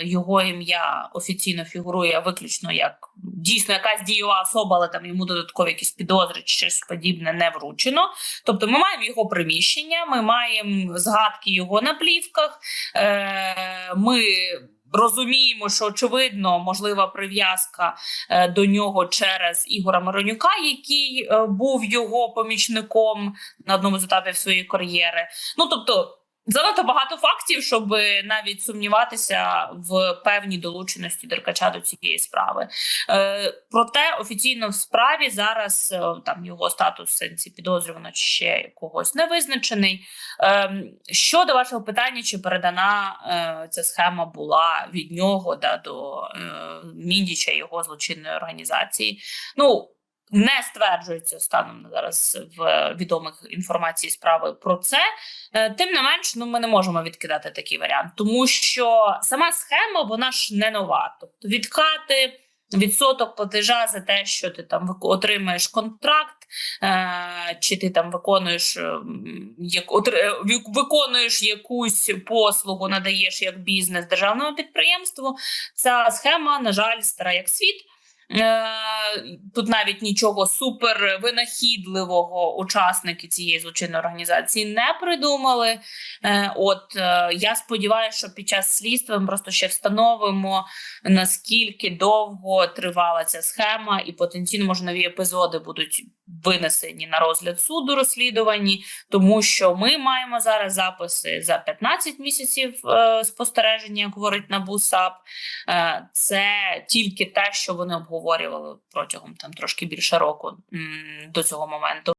його ім'я офіційно фігурує виключно як дійсно якась дієва особа, але там йому додаткові якісь підозри чи щось подібне не вручено. Тобто, ми маємо його приміщення, ми маємо згадки його на плівках. Е, ми розуміємо, що очевидно можлива прив'язка е, до нього через Ігора Миронюка, який е, був його помічником на одному з етапів своєї кар'єри. Ну тобто. Занадто багато фактів, щоб навіть сумніватися в певній долученості Деркача до цієї справи. Е, проте офіційно в справі зараз е, там його статус в сенсі підозрювано ще когось не визначений. Е, щодо вашого питання, чи передана е, ця схема була від нього да, до е, Міндіча його злочинної організації? Ну не стверджується станом на зараз в відомих інформації справи про це. Е, Тим не менш, ну ми не можемо відкидати такий варіант, тому що сама схема вона ж не нова. Тобто відкати. Відсоток платежа за те, що ти там отримаєш контракт, е, чи ти там виконуєш ем, як е, виконуєш якусь послугу, надаєш як бізнес державному підприємству. Ця схема, на жаль, стара як світ. Е, Тут навіть нічого супер винахідливого учасники цієї злочинної організації не придумали. Е, От е, я сподіваюся, що під час слідства ми просто ще встановимо наскільки довго тривала ця схема, і потенційно може нові епізоди будуть винесені на розгляд суду розслідувані, тому що ми маємо зараз записи за 15 місяців е, спостереження, як говорить НАБУ САП. Е, це тільки те, що вони обговорювали протягом там трошки більше року до цього моменту.